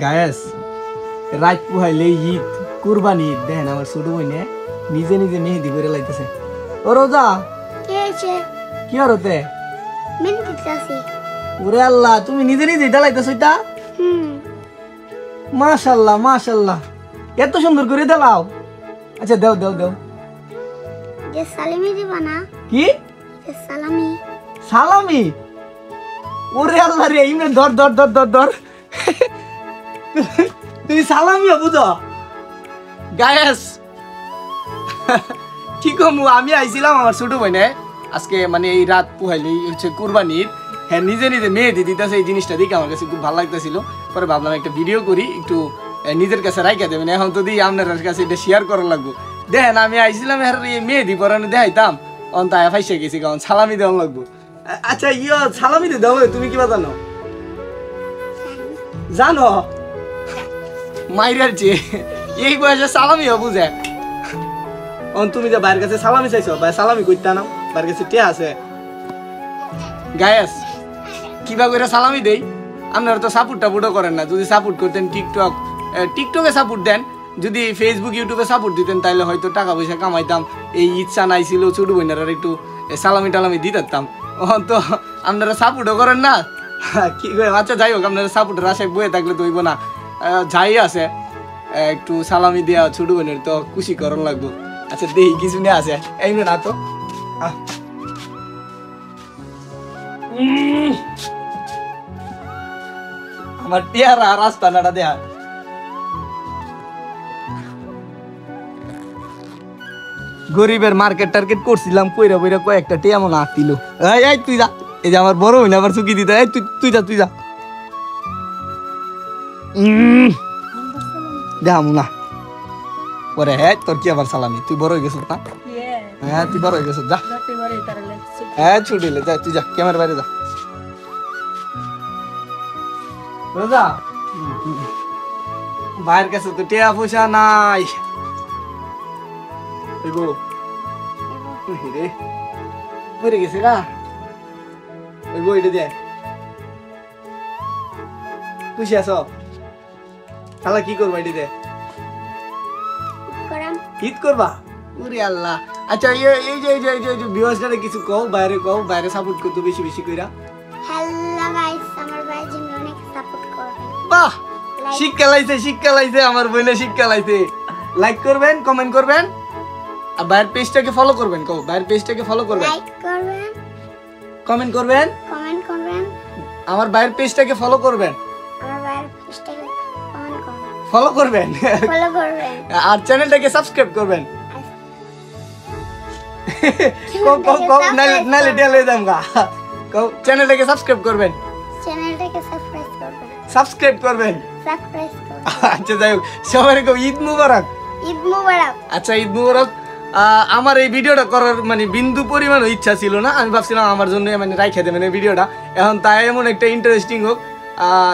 Guys রাত পুহাইলে ঈদ কুরবানি ঈদ। দেখেন আমার ছোট বোনে নিজে নিজে মেহেদি করে লাইতেছে। ও রোজা? কি আর হতে ওরে আল্লাহ তুমি নিজে নিজে এটা লাইতেছ এটা? মাশাল্লাহ মাশাল্লাহ। এত সুন্দর করে দেলাও আচ্ছা দেও দেও দেও। যে সালামি দিবা না? কি? সালামি। সালামি? ওরে আল্লাহ রে ধর ধর ধর ধর ধর। তুমি সালামিও বুঝো। গায়েস, কি কমু আমি আইছিলাম আমার ছোট বোনে আজকে মানে এই রাত পুহাইলেই হচ্ছে কুরবানির। হ্যাঁ নিজে নিজে মেয়ে দিয়ে দিতেছে, এই জিনিসটা দেখে আমার কাছে খুব ভালো লাগতেছিল। পরে ভাবলাম একটা ভিডিও করি, একটু নিজের কাছে রাইখা দেবেন। এখন তো দিই আপনার কাছে এটা শেয়ার করার লাগবো। দেখেন, আমি আইছিলাম এর মেয়ে দি পরানো দেখাইতাম। অন তাই ফাইসে গেছি কারণ সালামি দেওয়া লাগবো। আচ্ছা ইয়ে সালামি দিয়ে দাও, তুমি কিবা জানো? জানো? মাইরার যে এই বয়সে সালামিও বুঝে অন তুমি যে বাইরের কাছে সালামি চাইছো ভাই সালামি করতে না বাইরের কাছে টিয়া আছে। গায়েস কিবা করে সালামি দেই? আপনারা তো সাপোর্ট টাপোর্টও করেন না। যদি সাপোর্ট করতেন টিকটক টিকটকে সাপোর্ট দেন। যদি ফেসবুক ইউটিউবে সাপোর্ট দিতেন তাহলে হয়তো টাকা পয়সা কামাইতাম। এই ইচ্ছা নাই ছিল ছোট বোনেরা একটু সালামি টালামি দিতাম ওহন তো আপনারা সাপোর্টও করেন না। কি করে আচ্ছা যাই হোক আপনারা সাপোর্টের আশায় বয়ে থাকলে তো হইব না। যাই আছে। একটু সালামি দেওয়া ছোট বোনের তো খুশি করন লাগবো। আচ্ছা দেখি কিছু নিয়ে আছে। এই না তো আমার টিয়ারা রাস্তা নাটা দেয়া। গরিবের মার্কেট টার্কেট করছিলাম, কইরা বইরা কয়েকটা টিয়া মনে আঁকতিল। এই তুই যা। এই যে আমার বড় হইনা আবার চুকি দিতে। এই, তুই তুই যা তুই যা। দেখামু না পরে হ্যাঁ তোর কি আবার সালামি? তুই বড় হয়ে গেছিস না? হ্যাঁ তুই বড় হয়ে গেছিস, যা। হ্যাঁ ছুটিলে যা, তুই যা ক্যামেরা বাইরে যা। রোজা? বাইরের কাছে তো টিয়া পয়সা নাই। এগো রে। মরে গেছে না এগো এটা দে। খুশি আছো? তাহলে কি করব এটা দে করাম ঈদ করবা? উরে আল্লাহ। আচ্ছা এই এই যে এই যে এই যে- ভিউয়ার্সরা কিছু কও বাইরে কও বাইরে সাপোর্ট করতে বেশি বেশি কইরা। হ্যালো গাইস আমার ভাই জিমি অনেক সাপোর্ট করবেন বাহ! শিক্ষা লাইছে শিক্ষা লাইছে আমার বোনে শিক্ষা লাইছে। লাইক করবেন কমেন্ট করবেন আর বাইরের পেজটাকে ফলো করবেন কও বাইরের পেজটাকে ফলো করবেন। লাইক করবেন। কমেন্ট করবেন। কমেন্ট করবেন। আমার বাইরের পেজটাকে ফলো করবেন। ফলো করবেন? ফলো করবেন। আর চ্যানেলটাকে সাবস্ক্রাইব করবেন। কও কও কও নালে নালে টেলে দাম গা কও চ্যানেলটাকে সাবস্ক্রাইব করবেন। চ্যানেলটাকে সাবস্ক্রাইব করবেন। সাবস্ক্রাইব করবেন। সাবস্ক্রাইব করবেন। আচ্ছা যাই হোক সবাই কও ঈদ মুবারক। ঈদ মুবারক। আচ্ছা ঈদ মুবারক। আমার এই ভিডিওটা করার মানে বিন্দু পরিমাণও ইচ্ছা ছিল না। আমি ভাবছিলাম আমার জন্য মানে রাইখে দেবেন এই ভিডিওটা। এখন তাই এমন একটা ইন্টারেস্টিং হোক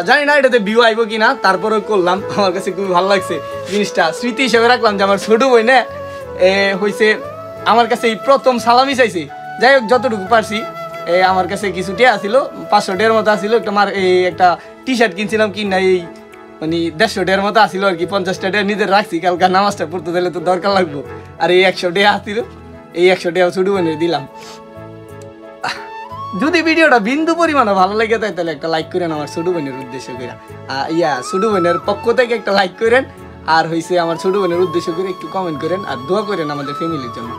জানি না এটাতে ভিউ আইব কি না তারপরেও করলাম। আমার কাছে খুবই ভালো লাগছে জিনিসটা। স্মৃতি হিসেবে রাখলাম যে আমার ছোট বই না হয়েছে আমার কাছে এই প্রথম সালামি চাইছে। যাই হোক, যতটুকু পারছি আমার কাছে কিছু টিয়া ছিল পাঁচশো ডের মতো আসছিল একটা মার, এই, একটা টি শার্ট কিনছিলাম, কিনা এই মানে দেড়শো ডের মতো আসিল আর কি, পঞ্চাশটা ডে নিজের রাখছি, কালকে নামাজটা পড়তে দিলে তো দরকার লাগবো। আর এই একশো ডে আসছিল এই একশো ডে ছুটু বনে দিলাম। যদি ভিডিওটা বিন্দু পরিমাণে ভালো লেগে থাকে তাহলে একটা লাইক করেন আমার ছোট বোনের উদ্দেশ্য করে। ইয়া, ছোট বোনের পক্ষ থেকে একটা লাইক করেন। আর হয়েছে আমার ছোট বোনের উদ্দেশ্য করে একটু কমেন্ট করেন। আর দোয়া করেন আমাদের ফ্যামিলির জন্য।